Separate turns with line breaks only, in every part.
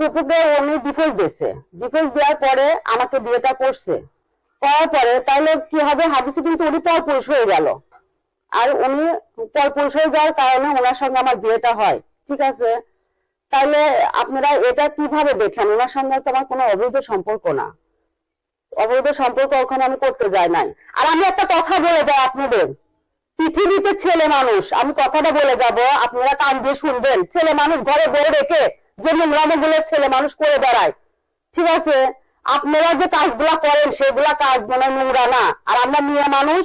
ফুপুকে উনি ডিফেন্স দিয়েছে। ডিফেন্স দেওয়ার পরে আমাকে বিয়েটা করছে। করার পরে তাহলে কি হবে? হাদিসে কিন্তু উনি পর পুরুষ হয়ে গেল। আর উনি পর পুরুষ হয়ে যাওয়ার কারণে ওনার সঙ্গে আমার বিয়েটা হয়। ঠিক আছে? তাহলে আপনারা এটা কীভাবে দেখেন? ওনার সঙ্গে তো আমার কোনো অবৈধ সম্পর্ক না। অবৈধ সম্পর্ক ওখানে আমি করতে যাই নাই। আর আমি একটা কথা বলে যাই আপনাদের। পৃথিবীতে ছেলে মানুষ, আমি কথাটা বলে যাব, আপনারা কান দিয়ে শুনবেন। ছেলে মানুষ ঘরে বয়ে রেখে যে নোংরামগুলো ছেলে মানুষ করে বেড়ায়, ঠিক আছে? আপনারা যে কাজগুলা করেন, সেগুলা কাজ মানে নোংরা না। আর আমরা মেয়ে মানুষ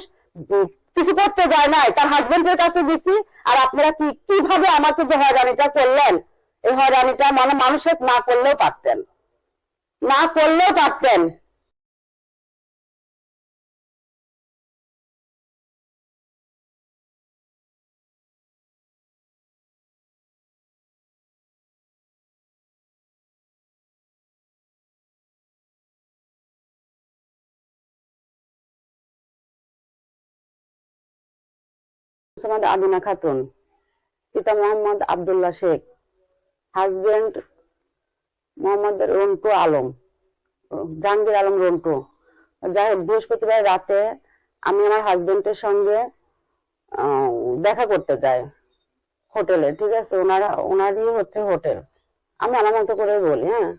কিছু করতে যায় নাই। তার হাজবেন্ডের কাছে দিছি আর আপনারা কি, কীভাবে আমাকে যে হয়রানিটা করলেন? এই হয়রানিটা মানে মানুষের না করলেও পারতেন। না করলেও পারতেন। মোহাম্মদ আদিনা খাতুন পিতা মোহাম্মদ আব্দুল্লাহ শেখ হাজবেন্ড মোহাম্মদ রন্টু আলম জাহাঙ্গীর আলম রন্টু। যাই হোক, বৃহস্পতিবার রাতে আমি আমার হাজবেন্ডের সঙ্গে দেখা করতে যাই হোটেলে ঠিক আছে? ওনারা ওনারই হচ্ছে হোটেল। আমি আমার মতো করে বলি হ্যাঁ?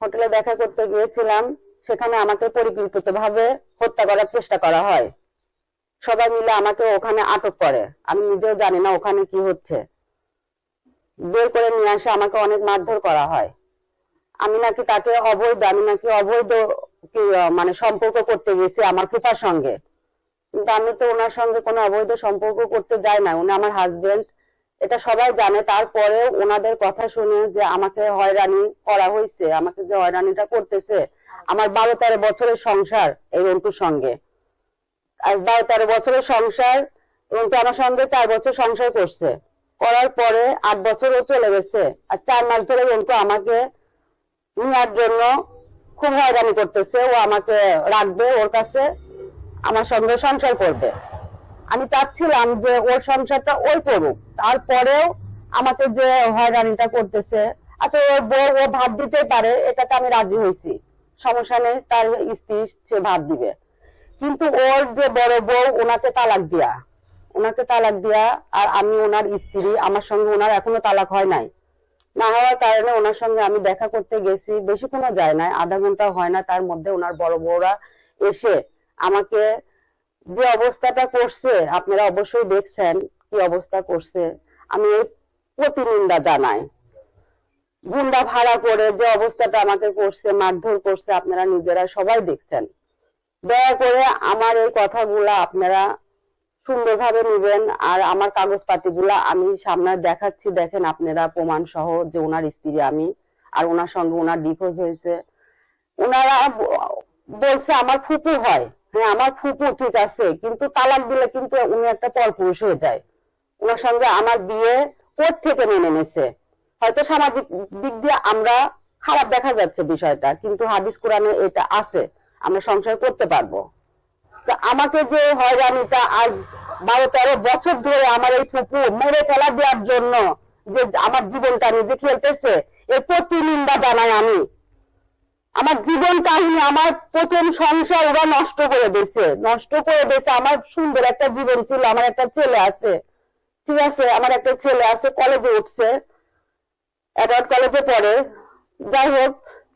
হোটেলে দেখা করতে গিয়েছিলাম সেখানে আমাকে পরিকল্পিত ভাবে হত্যা করার চেষ্টা করা হয়। সবাই মিলে আমাকে ওখানে আটক করে। আমি নিজেও জানি না ওখানে কি হচ্ছে। বের করে নিয়ে আসে আমাকে অনেক মারধর করা হয়। আমি নাকি তাকে অবৈধ, আমি নাকি অবৈধ মানে সম্পর্ক করতে গেছি আমার ফুফার সঙ্গে। কিন্তু আমি তো ওনার সঙ্গে কোনো অবৈধ সম্পর্ক করতে যাই না। উনি আমার হাজবেন্ড এটা সবাই জানে। তারপরে ওনাদের কথা শুনে যে আমাকে হয়রানি করা হয়েছে, আমাকে যে হয়রানিটা করতেছে, আমার বারো তেরো বছরের সংসার এই রন্টুর সঙ্গে। আর বারো তেরো বছরের সংসার এবং আমার সঙ্গে চার বছর সংসার করছে। করার পরে আট বছরও চলে গেছে। আর চার মাস ধরে রন্টু আমাকে নেওয়ার জন্য খুব হয়রানি করতেছে। ও আমাকে রাখবে ওর কাছে, আমার সঙ্গে সংসার করবে। আমি চাচ্ছিলাম যে ওর সংসারটা ওই করুক। তারপরেও আমাকে যে হয়রানিটা করতেছে আচ্ছা ওর বউ ও ভাত দিতে পারে, এটাতে আমি রাজি হয়েছি। সমস্যা নেই, তার স্ত্রী সে ভাত দিবে। কিন্তু ওর যে বড় বউ, ওনাকে তালাক দিয়া। ওনাকে তালাক দিয়া আর আমি ওনার স্ত্রী, আমার সঙ্গে ওনার এখনও তালাক হয় নাই। না হওয়ার কারণে ওনার সঙ্গে আমি দেখা করতে গেছি, বেশিক্ষণও যায় না আধা ঘণ্টা হয় না তার মধ্যে ওনার বড় বউরা এসে আমাকে যে অবস্থাটা করছে, আপনারা অবশ্যই দেখছেন কি অবস্থা করছে। আমি প্রতিনিন্দা জানাই। গুন্ডা ভাড়া করে যে অবস্থাটা আমাকে করছে, মারধর করছে, আপনারা নিজেরা সবাই দেখছেন। দয়া করে আমার এই কথাগুলা আপনারা সুন্দরভাবে নেবেন আর আমার কাগজপাতিগুলা আমি সামনে দেখাচ্ছি। দেখেন আপনারা প্রমাণ সহ যে ওনার স্ত্রী আমি আর ওনার সঙ্গে ওনার ডিভোর্স হয়েছে। ওনারা বলছে আমার ফুপু হয়। হ্যাঁ আমার ফুপু ঠিক আছে, কিন্তু তালাক দিলে কিন্তু উনি একটা পরপুরুষ হয়ে যায়। ওনার সঙ্গে আমার বিয়ে কোর্ট থেকে মেনে নিছে? হয়তো সামাজিক দিক দিয়ে আমরা খারাপ দেখা যাচ্ছে বিষয়টা, কিন্তু হাদিস কোরআনে এটা আছে। আমরা সংসার করতে পারব। তো আমাকে যে হয়রানিটা আজ বারো তেরো বছর ধরে আমার এই ফুপু মেরে ফেলা দেওয়ার জন্য যে আমার জীবনটা নিজে খেলতেছে এর প্রতি নিন্দা জানাই আমি। আমার জীবন কাহিনী আমার প্রথম সংসার ওরা নষ্ট করে দিয়েছে। নষ্ট করে দিয়েছে, আমার সুন্দর একটা জীবন ছিল, আমার একটা ছেলে আছে। ঠিক আছে, আমার একটা ছেলে আছে কলেজে উঠছে। অ্যাডাল্ট কলেজে পড়ে। যাই হোক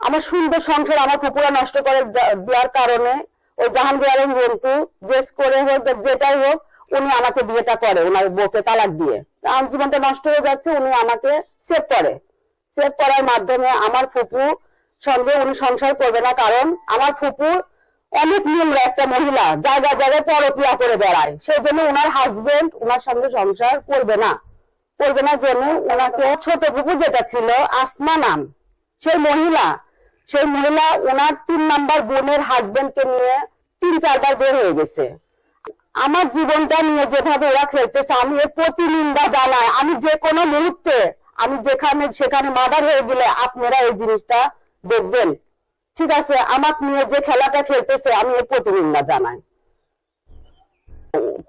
আমার সুন্দর সংসার আমার কুকুরা নষ্ট করে দেওয়ার কারণে ওই জাহাঙ্গীর রন্টু ড্রেস করে হোক যেটাই হোক, উনি আমাকে বিয়েটা করে, ওনার বউকে তালাক দিয়ে। আমার জীবনটা নষ্ট হয়ে যাচ্ছে, উনি আমাকে সেভ করে। সেভ করার মাধ্যমে আমার ফুপু সঙ্গে উনি সংসার করবে না, কারণ আমার ফুপু অনেক নিম্র একটা মহিলা, জায়গায় জায়গায় পরকিয়া করে বেড়ায়। সেই জন্য ওনার হাজবেন্ড ওনার সঙ্গে সংসার করবে না। করবে না জন্য ওনাকে ছোট পুকুর যেটা ছিল, আসমা নাম, সেই মহিলা সেই মহিলা ওনার তিন নাম্বার বোনের হাজবেন্ডকে নিয়ে তিন চারবার বের হয়ে গেছে। আমার জীবনটা নিয়ে যেভাবে ওরা খেলতেছে, আমি এর প্রতি নিন্দা জানাই। আমি যে কোনো মুহূর্তে আমি যেখানে সেখানে মাদার হয়ে গেলে আপনারা এই জিনিসটা দেখবেন। ঠিক আছে আমার নিয়ে যে খেলাটা খেলতেছে, আমি এর প্রতি নিন্দা জানাই।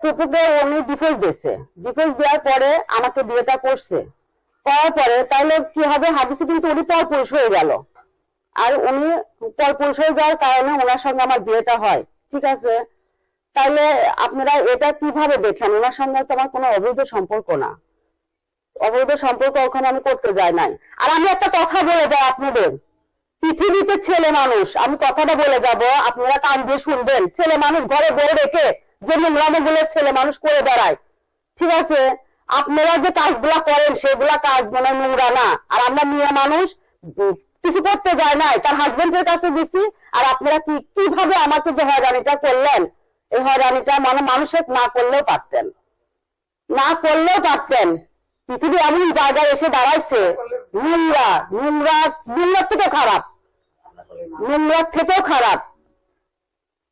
কুকুকে উনি ডিফেন্স দিয়েছে। ডিফেন্স দেওয়ার পরে আমাকে বিয়েটা করছে। করার পরে তাহলে কি হবে? হাদিসে কিন্তু উনি পরপুরুষ হয়ে গেল। আর উনি পরপুরুষ হয়ে যাওয়ার কারণে ওনার সঙ্গে আমার বিয়েটা হয়, ঠিক আছে? তাহলে আপনারা এটা কীভাবে দেখলেন ওনার সঙ্গে তো আমার কোনো অবৈধ সম্পর্ক না। অবৈধ সম্পর্ক ওখানে আমি করতে যাই নাই। আর আমি একটা কথা বলে যাই আপনাদের। পৃথিবীতে ছেলে মানুষ, আমি কথাটা বলে যাব, আপনারা কান দিয়ে শুনবেন। ছেলে মানুষ ঘরে বয়ে রেখে যে নোংরামো গুলো ছেলে মানুষ করে বেড়ায়, ঠিক আছে? আপনারা যে কাজগুলা করেন, সেগুলা কাজ মানে নোংরা না। আর আমরা মেয়ে মানুষ কিছু করতে যায় নাই। তার হাজবেন্ডের কাছে দিছি আর আপনারা কি, কীভাবে আমাকে যে হয়রানিটা করলেন? এই হয়রানিটা মানে মানুষের না করলেও পারতেন। না করলেও পারতেন। পৃথিবী এমন জায়গায় এসে দাঁড়াইছে। নোংরা নোংরা নোংরার থেকেও খারাপ। নোংরার থেকেও খারাপ।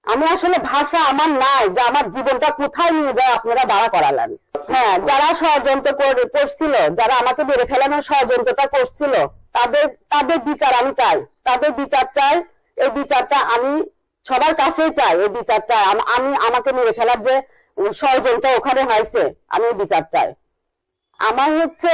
আমি আসলে ভাষা আমার নাই যে আমার জীবনটা কোথায় নিয়ে যায়, আপনারা দাঁড়া করালেন। হ্যাঁ যারা ষড়যন্ত্র করছিল, যারা আমাকে মেরে ফেলানোর ষড়যন্ত্রটা করছিল, তাদের তাদের বিচার আমি চাই। তাদের বিচার চাই, এই বিচারটা আমি সবার কাছেই চাই, এই বিচার চাই। আম- আমি আমাকে মেরে ফেলার যে ষড়যন্ত্র ওখানে হয়েছে, আমি বিচার চাই। আমার হচ্ছে